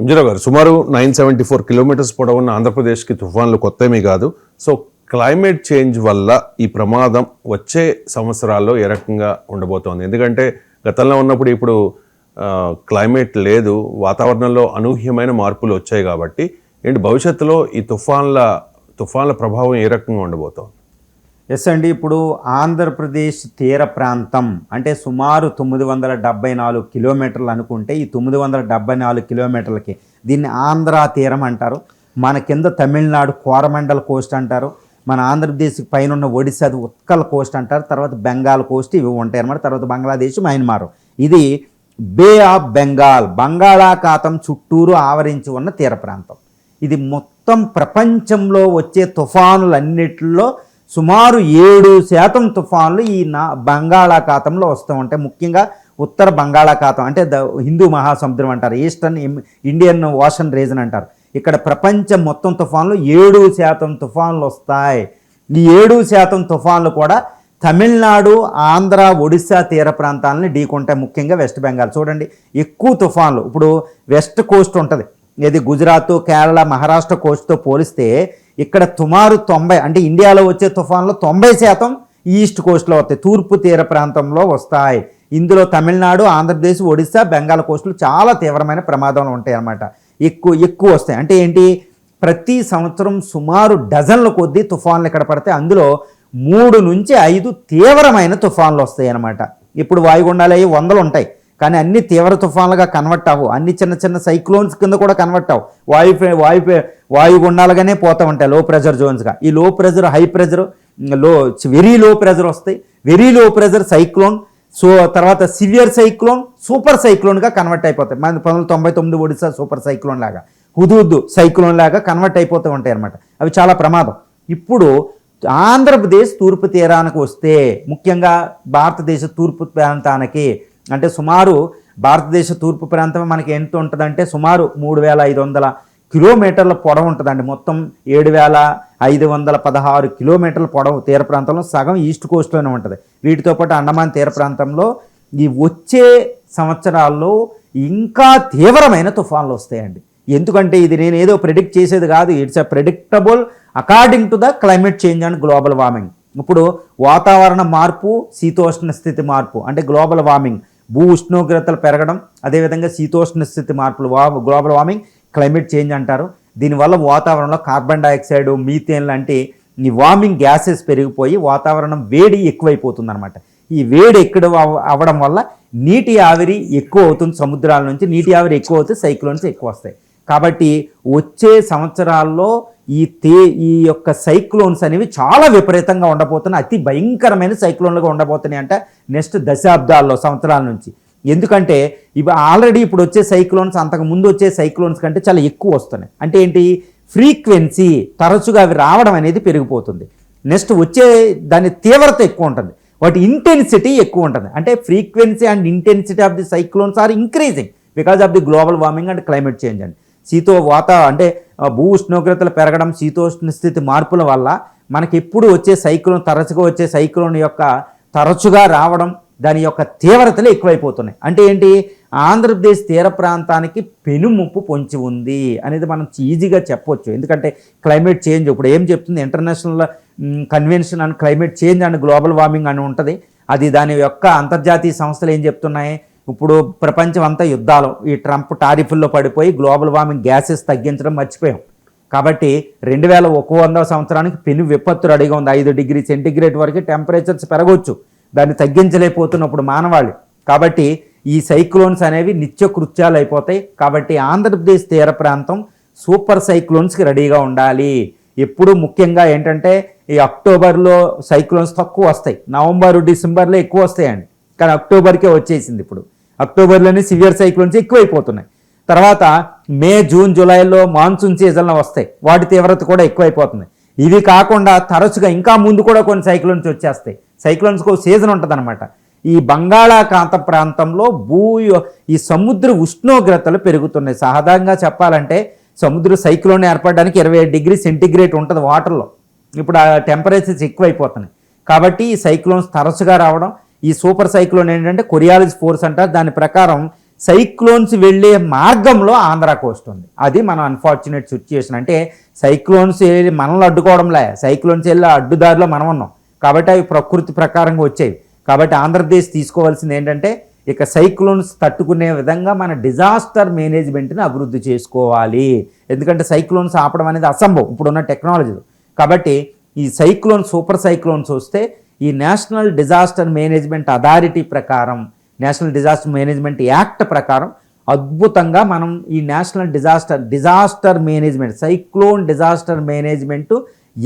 ఎంజీరావు గారు సుమారు nine seventy four kilometres పొడవున్న ఆంధ్రప్రదేశ్కి తుఫాన్లు కొత్తమీ కాదు. సో క్లైమేట్ చేంజ్ వల్ల ఈ ప్రమాదం వచ్చే సంవత్సరాల్లో ఏ రకంగా ఉండబోతోంది? ఎందుకంటే గతంలో ఉన్నప్పుడు ఇప్పుడు క్లైమేట్ లేదు వాతావరణంలో అనూహ్యమైన మార్పులు వచ్చాయి కాబట్టి ఏంటి భవిష్యత్తులో ఈ తుఫాన్ల తుఫాన్ల ప్రభావం ఏ రకంగా ఉండబోతోంది? ఎస్ అండి ఇప్పుడు ఆంధ్రప్రదేశ్ తీర ప్రాంతం అంటే సుమారు తొమ్మిది వందల డెబ్బై నాలుగు కిలోమీటర్లు అనుకుంటే ఈ తొమ్మిది వందల డెబ్బై నాలుగు కిలోమీటర్లకి దీన్ని ఆంధ్ర తీరం అంటారు. మన కింద తమిళనాడు కోరమండల్ కోస్ట్ అంటారు. మన ఆంధ్రప్రదేశ్ పైన ఉన్న ఒడిశాది ఉత్కల్ కోస్ట్ అంటారు. తర్వాత బెంగాల్ కోస్ట్ ఇవి ఉంటాయి అన్నమాట. తర్వాత బంగ్లాదేశ్ మయన్మార్. ఇది బే ఆఫ్ బెంగాల్ బంగాళాఖాతం చుట్టూరు ఆవరించి ఉన్న తీర ప్రాంతం. ఇది మొత్తం ప్రపంచంలో వచ్చే తుఫానులన్నిటిలో సుమారు ఏడు శాతం తుఫాన్లు ఈ నా బంగాళాఖాతంలో వస్తూ ఉంటాయి ముఖ్యంగా ఉత్తర బంగాళాఖాతం అంటే ద హిందూ మహాసముద్రం అంటారు ఈస్టర్న్ ఇండియన్ ఓషన్ రీజన్ అంటారు. ఇక్కడ ప్రపంచం మొత్తం తుఫాన్లు ఏడు శాతం తుఫాన్లు వస్తాయి. ఈ ఏడు శాతం తుఫాన్లు కూడా తమిళనాడు ఆంధ్ర ఒడిశా తీర ప్రాంతాలని ఢీకొంటాయి ముఖ్యంగా వెస్ట్ బెంగాల్. చూడండి ఎక్కువ తుఫాన్లు. ఇప్పుడు వెస్ట్ కోస్ట్ ఉంటుంది. ఇది గుజరాత్ కేరళ మహారాష్ట్ర కోస్ట్తో పోలిస్తే ఇక్కడ సుమారు తొంభై అంటే ఇండియాలో వచ్చే తుఫాన్లు తొంభై శాతం ఈస్ట్ కోస్ట్లో వస్తాయి తూర్పు తీర ప్రాంతంలో వస్తాయి. ఇందులో తమిళనాడు ఆంధ్రప్రదేశ్ ఒడిశా బెంగాల్ కోస్టులు చాలా తీవ్రమైన ప్రమాదంలో ఉంటాయి అన్నమాట. ఎక్కువ ఎక్కువ వస్తాయి. అంటే ఏంటి? ప్రతి సంవత్సరం సుమారు డజన్ల కొద్దీ తుఫాన్లు ఇక్కడ పడితే అందులో మూడు నుంచి ఐదు తీవ్రమైన తుఫాన్లు వస్తాయి అన్నమాట. ఇప్పుడు వాయుగుండాలు అయ్యి వందలు ఉంటాయి. కానీ అన్ని తీవ్ర తుఫాన్లుగా కన్వర్ట్ అవ్వు. అన్ని చిన్న చిన్న సైక్లోన్స్ కింద కూడా కన్వర్ట్ అవ్వు. వాయు వాయు వాయుగుండాలుగానే పోతూ ఉంటాయి లో ప్రెజర్ జోన్స్గా ఈ లో ప్రెజర్ హై ప్రెజర్లో వెరీ లో ప్రెజర్ వస్తాయి. Very low pressure cyclone so తర్వాత సివియర్ సైక్లోన్ సూపర్ సైక్లోన్గా కన్వర్ట్ అయిపోతాయి. మన పంతొమ్మిది తొంభై తొమ్మిది ఒడిశా సూపర్ సైక్లోన్ లాగా. హుదుహుద్దు సైక్లోన్ లాగా కన్వర్ట్ అయిపోతూ ఉంటాయి అన్నమాట. అవి చాలా ప్రమాదం. ఇప్పుడు ఆంధ్రప్రదేశ్ తూర్పు తీరానికి వస్తే ముఖ్యంగా భారతదేశ తూర్పు ప్రాంతానికి అంటే సుమారు భారతదేశ తూర్పు ప్రాంతం మనకి ఎంత ఉంటుందంటే సుమారు మూడు వేల ఐదు వందల కిలోమీటర్ల పొడవు ఉంటుందండి. మొత్తం ఏడు వేల ఐదు వందల పదహారు కిలోమీటర్ల పొడవు తీర ప్రాంతంలో సగం ఈస్ట్ కోస్ట్లోనే ఉంటుంది. వీటితో పాటు అండమాన్ తీర ప్రాంతంలో ఈ వచ్చే సంవత్సరాల్లో ఇంకా తీవ్రమైన తుఫాన్లు వస్తాయండి. ఎందుకంటే ఇది నేను ఏదో ప్రిడిక్ట్ చేసేది కాదు. It's a predictable according to the climate change and global warming. ఇప్పుడు వాతావరణ మార్పు శీతోష్ణ స్థితి మార్పు అంటే గ్లోబల్ వార్మింగ్. భూ ఉష్ణోగ్రతలు పెరగడం అదేవిధంగా శీతోష్ణ స్థితి మార్పులు వా గ్లోబల్ వార్మింగ్ క్లైమేట్ చేంజ్ అంటారు. దీనివల్ల వాతావరణంలో కార్బన్ డైఆక్సైడ్ మీథేన్ లాంటి ఈ వార్మింగ్ గ్యాసెస్ పెరిగిపోయి వాతావరణం వేడి ఎక్కువైపోతుంది అనమాట ఈ వేడి ఎక్కడ అవ్వడం వల్ల నీటి ఆవిరి ఎక్కువ అవుతుంది సముద్రాల నుంచి నీటి ఆవిరి ఎక్కువ అవుతుంది సైక్లోన్స్ ఎక్కువ వస్తాయి. కాబట్టి వచ్చే సంవత్సరాల్లో ఈ తే ఈ యొక్క సైక్లోన్స్ అనేవి చాలా విపరీతంగా ఉండబోతున్నాయి. అతి భయంకరమైన సైక్లోన్లుగా ఉండబోతున్నాయి అంటే నెక్స్ట్ దశాబ్దాల్లో సంవత్సరాల నుంచి. ఎందుకంటే ఇవి ఆల్రెడీ ఇప్పుడు వచ్చే సైక్లోన్స్ అంతకు ముందు వచ్చే సైక్లోన్స్ కంటే చాలా ఎక్కువ వస్తున్నాయి. అంటే ఏంటి? ఫ్రీక్వెన్సీ తరచుగా అవి రావడం అనేది పెరిగిపోతుంది. నెక్స్ట్ వచ్చే దాని తీవ్రత ఎక్కువ ఉంటుంది. వాటి ఇంటెన్సిటీ ఎక్కువ ఉంటుంది. అంటే frequency and intensity of the cyclones are increasing. Because of the global warming and climate change అండి. శీతో వాత అంటే భూ ఉష్ణోగ్రతలు పెరగడం శీతోష్ణ స్థితి మార్పుల వల్ల మనకి ఎప్పుడు వచ్చే సైక్లోన్ తరచుగా వచ్చే సైక్లోన్ యొక్క తరచుగా రావడం దాని యొక్క తీవ్రతలు ఎక్కువైపోతున్నాయి. అంటే ఏంటి? ఆంధ్రప్రదేశ్ తీర ప్రాంతానికి పెనుముప్పు పొంచి ఉంది అనేది మనం ఈజీగా చెప్పొచ్చు. ఎందుకంటే క్లైమేట్ చేంజ్ ఇప్పుడు ఏం చెప్తుంది? International convention and climate change and global warming అని ఉంటుంది. అది దాని యొక్క అంతర్జాతీయ సంస్థలు ఏం చెప్తున్నాయి? ఇప్పుడు ప్రపంచం అంతా యుద్ధాలు. ఈ ట్రంప్ టారిఫుల్లో పడిపోయి గ్లోబల్ వార్మింగ్ గ్యాసెస్ తగ్గించడం మర్చిపోయాం. కాబట్టి రెండు వేల ఒక వందవ సంవత్సరానికి పెను విపత్తు రెడీగా ఉంది. ఐదు డిగ్రీ సెంటిగ్రేడ్ వరకు టెంపరేచర్స్ పెరగవచ్చు దాన్ని తగ్గించలేకపోతున్నప్పుడు మానవాళి. కాబట్టి ఈ సైక్లోన్స్ అనేవి నిత్య కృత్యాలు అయిపోతాయి. కాబట్టి ఆంధ్రప్రదేశ్ తీర ప్రాంతం సూపర్ సైక్లోన్స్కి రెడీగా ఉండాలి. ఎప్పుడు ముఖ్యంగా ఏంటంటే ఈ అక్టోబర్లో సైక్లోన్స్ తక్కువ వస్తాయి. నవంబర్ డిసెంబర్లో ఎక్కువ వస్తాయండి. కానీ అక్టోబర్కే వచ్చేసింది ఇప్పుడు. అక్టోబర్లోనే సివియర్ సైక్లోన్స్ ఎక్కువైపోతున్నాయి. తర్వాత మే జూన్ జూలైలో మాన్సూన్ సీజన్లో వస్తాయి. వాటి తీవ్రత కూడా ఎక్కువైపోతుంది. ఇవి కాకుండా తరచుగా ఇంకా ముందు కూడా కొన్ని సైక్లోన్స్ వచ్చేస్తాయి. సైక్లోన్స్కి ఒక సీజన్ ఉంటుందన్నమాట. ఈ బంగాళాఖాత ప్రాంతంలో భూ ఈ సముద్ర ఉష్ణోగ్రతలు పెరుగుతున్నాయి. సహజంగా చెప్పాలంటే సముద్ర సైక్లోన్ ఏర్పడడానికి ఇరవై డిగ్రీ సెంటిగ్రేడ్ ఉంటుంది వాటర్లో. ఇప్పుడు ఆ టెంపరేచర్స్ ఎక్కువైపోతున్నాయి. కాబట్టి ఈ సైక్లోన్స్ తరచుగా రావడం ఈ సూపర్ సైక్లోన్ ఏంటంటే కొరియాలిస్ ఫోర్స్ అంటారు దాని ప్రకారం సైక్లోన్స్ వెళ్ళే మార్గంలో ఆంధ్ర కోస్ట్ ఉంది. అది మన అన్ఫార్చునేట్ సిచ్యుయేషన్ అంటే సైక్లోన్స్ వెళ్ళి మనల్ని అడ్డుకోవడంలే. సైక్లోన్స్ వెళ్ళి అడ్డుదారిలో మనం ఉన్నాం. కాబట్టి అవి ప్రకృతి ప్రకారంగా వచ్చాయి కాబట్టి ఆంధ్రప్రదేశ్ తీసుకోవాల్సింది ఏంటంటే ఇక సైక్లోన్స్ తట్టుకునే విధంగా మన డిజాస్టర్ మేనేజ్మెంట్ని అభివృద్ధి చేసుకోవాలి. ఎందుకంటే సైక్లోన్స్ ఆపడం అనేది అసంభవం. ఇప్పుడున్న టెక్నాలజీ కాబట్టి ఈ సైక్లోన్ సూపర్ సైక్లోన్స్ వస్తే ఈ నేషనల్ డిజాస్టర్ మేనేజ్మెంట్ అథారిటీ ప్రకారం నేషనల్ డిజాస్టర్ మేనేజ్మెంట్ యాక్ట్ ప్రకారం అద్భుతంగా మనం ఈ national disaster disaster management cyclone disaster management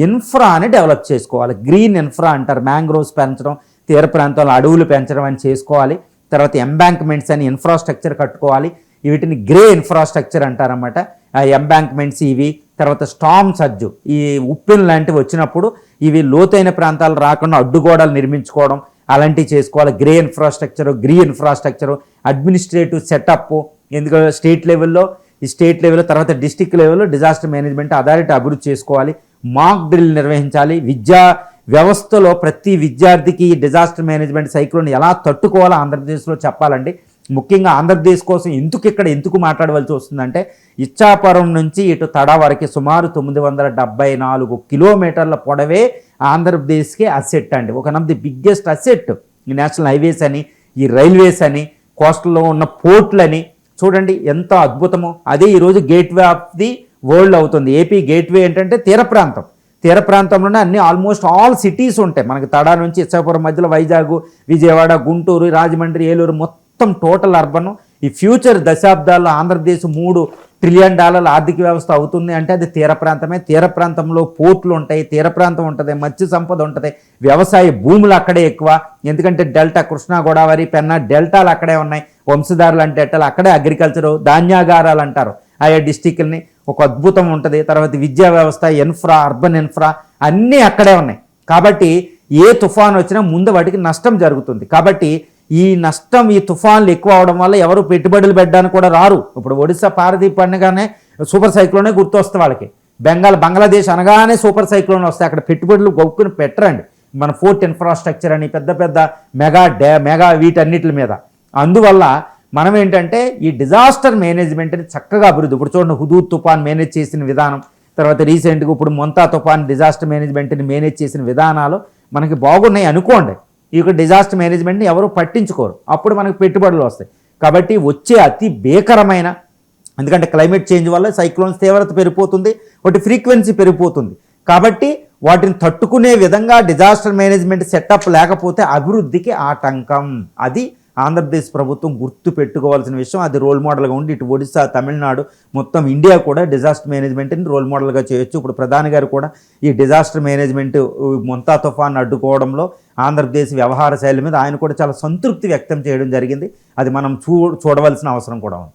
ఇన్ఫ్రాని develop చేసుకోవాలి. గ్రీన్ ఇన్ఫ్రా అంటారు. మ్యాంగ్రోవ్స్ పెంచడం తీర ప్రాంతంలో అడవులు పెంచడం అని చేసుకోవాలి. తర్వాత ఎంబ్యాంక్మెంట్స్ అని ఇన్ఫ్రాస్ట్రక్చర్ కట్టుకోవాలి. వీటిని గ్రే ఇన్ఫ్రాస్ట్రక్చర్ అంటారన్నమాట. ఆ ఇవి తర్వాత స్టామ్ సజ్జు ఈ ఉప్పిన్ లాంటివి వచ్చినప్పుడు ఇవి లోతైన ప్రాంతాలు రాకుండా అడ్డుగోడలు నిర్మించుకోవడం అలాంటివి చేసుకోవాలి. గ్రే ఇన్ఫ్రాస్ట్రక్చర్ గ్రీ ఇన్ఫ్రాస్ట్రక్చర్ అడ్మినిస్ట్రేటివ్ సెటప్ ఎందుకంటే స్టేట్ లెవెల్లో ఈ స్టేట్ లెవెల్లో తర్వాత డిస్టిక్ లెవెల్లో డిజాస్టర్ మేనేజ్మెంట్ అథారిటీ అభివృద్ధి చేసుకోవాలి. మాక్ డ్రిల్ నిర్వహించాలి. విద్యా వ్యవస్థలో ప్రతి విద్యార్థికి ఈ డిజాస్టర్ మేనేజ్మెంట్ సైక్లోని ఎలా తట్టుకోవాలో ఆంధ్రప్రదేశ్లో చెప్పాలండి. ముఖ్యంగా ఆంధ్రప్రదేశ్ కోసం ఎందుకు ఇక్కడ ఎందుకు మాట్లాడవలసి వస్తుందంటే ఇచ్చాపురం నుంచి ఇటు తడ వరకు సుమారు తొమ్మిది వందల డెబ్బై నాలుగు కిలోమీటర్ల పొడవే ఆంధ్రప్రదేశ్కి అసెట్ అండి. ఒక ఆఫ్ ది బిగ్గెస్ట్ అసెట్ ఈ నేషనల్ హైవేస్ అని ఈ రైల్వేస్ అని కోస్టల్లో ఉన్న పోర్ట్లని చూడండి ఎంత అద్భుతమో. అదే ఈరోజు గేట్వే ఆఫ్ ది వరల్డ్ అవుతుంది. ఏపీ గేట్వే ఏంటంటే తీర ప్రాంతం. తీర ప్రాంతంలోనే అన్ని ఆల్మోస్ట్ ఆల్ సిటీస్ ఉంటాయి. మనకి తడా నుంచి ఇచ్చాపురం మధ్యలో వైజాగ్ విజయవాడ గుంటూరు రాజమండ్రి ఏలూరు మొత్తం టోటల్ అర్బన్. ఈ ఫ్యూచర్ దశాబ్దాల్లో ఆంధ్రప్రదేశ్ మూడు ట్రిలియన్ డాలర్ల ఆర్థిక వ్యవస్థ అవుతుంది అంటే అది తీర ప్రాంతమే. తీర ప్రాంతంలో పోర్ట్లు ఉంటాయి తీర ప్రాంతం ఉంటుంది మత్స్య సంపద ఉంటుంది. వ్యవసాయ భూములు అక్కడే ఎక్కువ. ఎందుకంటే డెల్టా కృష్ణా గోదావరి పెన్నా డెల్టాలు అక్కడే ఉన్నాయి. వంశధారులు అంటే ఎట్టలు అక్కడే అగ్రికల్చరు ధాన్యాగారాలు అంటారు ఆయా డిస్టిక్ని ఒక అద్భుతం ఉంటుంది. తర్వాత విద్యా వ్యవస్థ ఇన్ఫ్రా అర్బన్ ఇన్ఫ్రా అన్నీ అక్కడే ఉన్నాయి. కాబట్టి ఏ తుఫాన్ వచ్చినా ముందు వాటికి నష్టం జరుగుతుంది. కాబట్టి ఈ నష్టం ఈ తుఫాన్లు ఎక్కువ అవడం వల్ల ఎవరు పెట్టుబడులు పెట్టడానికి కూడా రారు. ఇప్పుడు ఒడిశా పారదీప్ పండుగనే సూపర్ సైక్లోనే గుర్తొస్తుంది వాళ్ళకి. బెంగాల్ బంగ్లాదేశ్ అనగానే సూపర్ సైక్లోన్ వస్తాయి. అక్కడ పెట్టుబడులు గొక్కుని పెట్టరండి. మన ఫోర్ట్ ఇన్ఫ్రాస్ట్రక్చర్ అని పెద్ద పెద్ద మెగా డే మెగా వీటన్నిటి మీద. అందువల్ల మనం ఏంటంటే ఈ డిజాస్టర్ మేనేజ్మెంట్ని చక్కగా అభివృద్ధి ఇప్పుడు చూడండి హుదూద్ తుఫాన్ మేనేజ్ చేసిన విధానం తర్వాత రీసెంట్గా ఇప్పుడు మొంతా తుఫాన్ డిజాస్టర్ మేనేజ్మెంట్ని మేనేజ్ చేసిన విధానాలు మనకి బాగున్నాయి అనుకోండి. ఈ యొక్క డిజాస్టర్ మేనేజ్మెంట్ని ఎవరు పట్టించుకోరు. అప్పుడు మనకు పెట్టుబడులు వస్తాయి. కాబట్టి వచ్చే అతి భీకరమైన ఎందుకంటే క్లైమేట్ చేంజ్ వల్ల సైక్లోన్స్ తీవ్రత పెరిగిపోతుంది వాటి ఫ్రీక్వెన్సీ పెరిగిపోతుంది. కాబట్టి వాటిని తట్టుకునే విధంగా డిజాస్టర్ మేనేజ్మెంట్ సెటప్ లేకపోతే అభివృద్ధికి ఆటంకం. అది ఆంధ్రప్రదేశ్ ప్రభుత్వం గుర్తు పెట్టుకోవాల్సిన విషయం అది రోల్ మోడల్గా ఉండి ఇటు ఒడిశా తమిళనాడు మొత్తం ఇండియా కూడా డిజాస్టర్ మేనేజ్మెంట్ని రోల్ మోడల్గా చేయొచ్చు. ఇప్పుడు ప్రధాని గారు కూడా ఈ డిజాస్టర్ మేనేజ్మెంట్ మొంతా తుఫాన్ అడ్డుకోవడంలో ఆంధ్రప్రదేశ్ వ్యవహార శైలి మీద ఆయన కూడా చాలా సంతృప్తి వ్యక్తం చేయడం జరిగింది. అది మనం చూ చూడవలసిన అవసరం కూడా ఉంది.